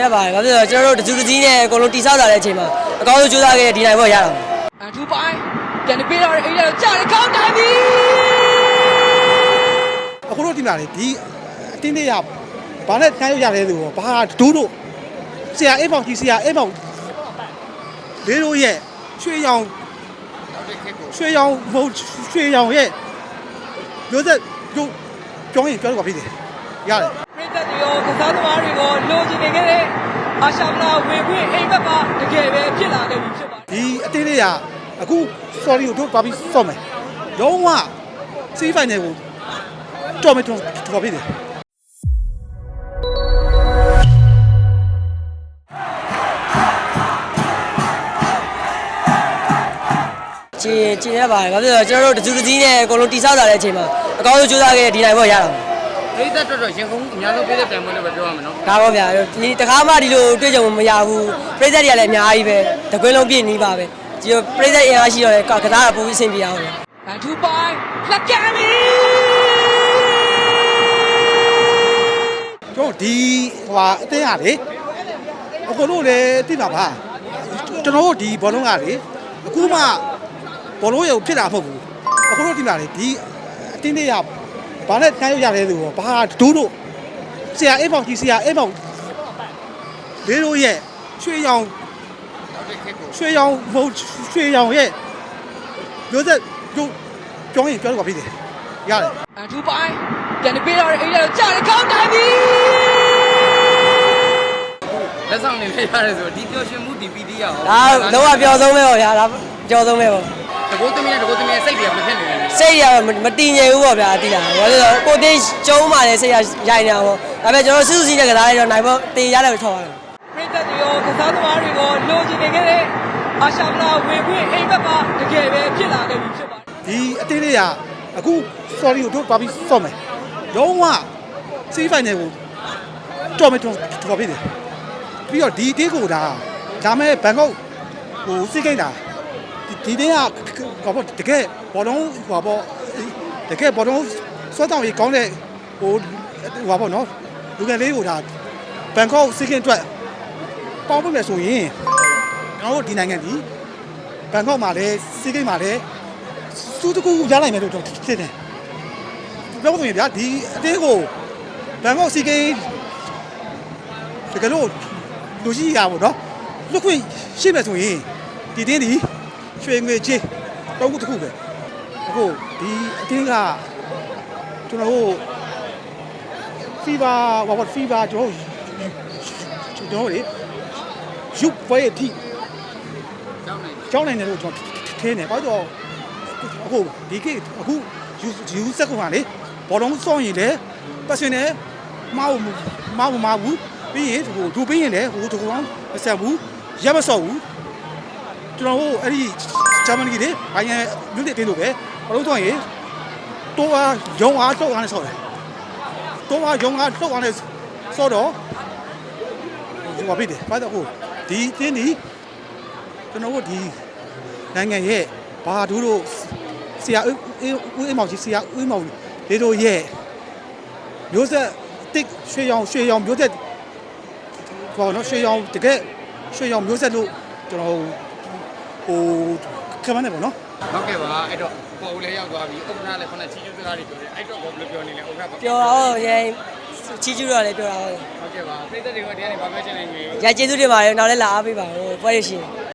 ရပါတယ်ဘာဖြစ်လို့လဲဆိုတော့ကျွန်တော်တို့တစုတစည်းနဲ့အကုန်လုံးတိဆောက်လာတဲ့အချိန်မှာအကောင်းဆုံးကြိုးစားခဲ့တဲ့ဒီနိုင်ဘောရတာပါအထူးပိုင်းပြန်ပြီးတော့အေးတော့ကြာတယ်ကောင်းတိုင်းပြီအခုတို့ဒီမှာလေဒီအတင်းလေးရဘာနဲ့တန်းရရတယ်ဆိုတော့ဘာဒူးတို့ဆရာအေးပေါင်ကြီးဆရာအေးပေါင်လေးတို့ရဲ့ရွှေရောင်ရွှေရောင်ဘုံရွှေရောင်ရဲ့ရိုးစက်တို့ပြောရင်ပြောတော့ပါဖြစ်တယ်ရတယ်ပြည် သက်တွေရောကစားသမားတွေရောလိုချင်နေခဲ့တဲ့အာရှမလာဝင်ခွင့်အိမ်ဘက်မှာတကယ်ပဲဖြစ်လာခဲ့ပြီဖြစ်ပါတယ်ဒီအတင်းလေးရအခု sorry ကိုတို့ပါပြီးစော့မယ်လုံးဝစီးဖိုင်နယ်ကိုတော်မယ်တော်တော်ဖြစ်တယ်ကျင်ကျင်ရပါတယ်ဘာဖြစ်လို့လဲကျွန်တော်တို့တစုတစည်းနဲ့အကုန်လုံးတိဆောက်လာတဲ့အချိန်မှာအကောင်းဆုံးကြိုးစားခဲ့တဲ့ဒီနိုင်ဘောရတာပါ ဒိတ်သက်တော်တော်ရင်ခုန်အများဆုံးပြည့်တဲ့ပြိုင်ပွဲလို့ပဲပြောရမယ်နော်ဒါပေါ့ဗျာဒီတခါမှဒီလိုတွေ့ကြုံမရဘူးပြိဿတွေကလည်းအများကြီးပဲတကွင်းလုံးပြည့်နေပါပဲဒီလိုပြိဿအင်အားရှိတော့လေကစားတာပိုပြီးအဆင်ပြေအောင်ဗျာအထူးပိုင်းလက်ကမ်းပြီကျွန်တော်ဒီဟိုဟာအတင်းရလေအခုတို့လည်းသိပါပါကျွန်တော်တို့ဒီဘောလုံးကလေအခုမှဘောလုံးရုပ်ဖြစ်တာမဟုတ်ဘူးအခုတို့ဒီမှာလေဒီအတင်းလေးရ ဘာနဲ့တန်းရရတယ်ဆိုတော့ဘာဒူးတို့ဆရာအေးပေါင်ကြီးဆရာအေးပေါင်လေးတို့ရဲ့ရွှေရောင်ရွှေရောင်ဘုံရွှေရောင်ရဲ့ရိုးစက်တို့ပြောရင်ပြောတော့ပါဖြစ်တယ်ရတယ်အထူးပိုင်းပြန်ပြီးတော့အေးတော့ကြာတယ်ကောင်းတိုင်းပြီလက်ဆောင်နေလည်းရတယ်ဆိုဒီပျော်ရွှင်မှုဒီပီတီရအောင်ဒါလုံးဝပျော်ဆုံးပဲပေါ့ဗျာဒါပျော်ဆုံးပဲပေါ့တကူသမီးနဲ့တကူသမီးရဲ့စိတ်တွေကမဖြစ်နေဘူး စိတ်ရမတည်ငြိမ်ဘူးပေါ့ဗျာတိလာဘာလို့လဲဆိုတော့ကိုတင်းကျုံးပါလေစိတ်ရရိုက်နေတာပေါ့ဒါပေမဲ့ကျွန်တော်စုစုစည်းနဲ့ကစားရတော့နိုင်ပေါ့တင်ရတယ်လို့ထောက်ရတယ်ပြည်သက်တွေရောကစားသမားတွေရောလိုချင်နေခဲ့တဲ့အာရှမလာဝင်ခွင့်အိမ်ဘက်မှာတကယ်ပဲဖြစ်လာခဲ့ပြီဖြစ်ပါတယ်ဒီအတင်းလေးရအခု sorry ကိုတို့ပါပြီးစော့မယ်လုံးဝစီးဖိုင်နယ်ကိုတော်မယ်တော်တော်ဖြစ်တယ်ပြီးတော့ဒီအတင်းကိုဒါဒါမဲ့ဘန်ကောက်ဟိုစိတ်ကိတ်တာဒီဒီတင်းက ဘာပေါ့တကယ်ဘောလုံးဟိုပေါ့တကယ်ဘောလုံးစွတ်တောင်းရေးကောင်းတဲ့ဟိုဟိုပေါ့နော်လူငယ်လေးကိုဒါဘန်ကောက်စိတ်ကိတ်အတွက်ပေါင်းပြမယ်ဆိုရင်ကျွန်တော်တို့ဒီနိုင်ငံဒီဘန်ကောက်မှာလည်းစိတ်ကိတ်မှာလည်းစူးတကူရနိုင်မယ်လို့တော့ဖြစ်တယ်ပြောလို့ဆိုရင်ဗျာဒီအတင်းကိုဘန်ကောက်စီကိန်းတကယ်လို့လူကြီးရပါတော့လွတ်ခွင့်ရှိမယ်ဆိုရင်ဒီတင်းဒီရွှေငွေချင်း တော့ခုတစ်ခုပဲအခုဒီအတင်းကကျွန်တော်တို့ fever ဘာဘာ fever ကျွန်တော်ကျွန်တော်လေရုပ်ပွဲအထိကြောင်းနေကျောင်းနိုင်တယ်လို့ကျွန်တော်ထင်းတယ်ဘာလို့အခုဒီကိအခုယူယူစက်ကောင်ကလေဘောလုံးစောင်းရင်လေပတ်စင်တယ်မအောင်မအောင်မဘူးပြီးရင်ဟိုဒူပြီးရင်လေဟိုတကောင်မဆက်ဘူးရမဆော့ဘူးကျွန်တော်ဟိုအဲ့ဒီ ဂျာမနီကြီးလေဘိုင်းရမြို့တဲ့တင်းလို့ပဲဘောလုံးတော့ရင်တော့အားရုံအားတော့အားနဲ့ဆော့တယ်တော့အားရုံအားတော့အားနဲ့ဆော့တော့ဒီမှာပြီးတယ်ဘာတော့ဟိုဒီတင်းဒီကျွန်တော်တို့ဒီနိုင်ငံရဲ့ဘာဒူးတို့ဆရာဦးဦးအိမ်မောင်ကြီးဆရာဦးမောင်လေးတို့ရဲ့မျိုးဆက်တစ်ရွှေရောင်ရွှေရောင်မျိုးဆက်ဘောနော်ရွှေရောင်တကယ်ရွှေရောင်မျိုးဆက်လို့ကျွန်တော်ဟို ကမန်းနေပေါ့နော်ဟုတ်ကဲ့ပါအဲ့တော့ပေါ်ဦးလည်းရောက်သွားပြီဥက္ကဋ္ဌလည်းခုနချီးကျူးစကားတွေပြောတယ်အဲ့တော့ဘယ်လိုပြောနေလဲဥက္ကဋ္ဌပြောတော့ရဲချီးကျူးတော့လည်းပြောတာဟုတ်ဟုတ်ကဲ့ပါပြည်သက်တွေကတရားနေဘာပြောချင်နေလဲရကျေးဇူးတင်ပါတယ်နောက်လည်းလာအားပေးပါဦးပွဲရရှင်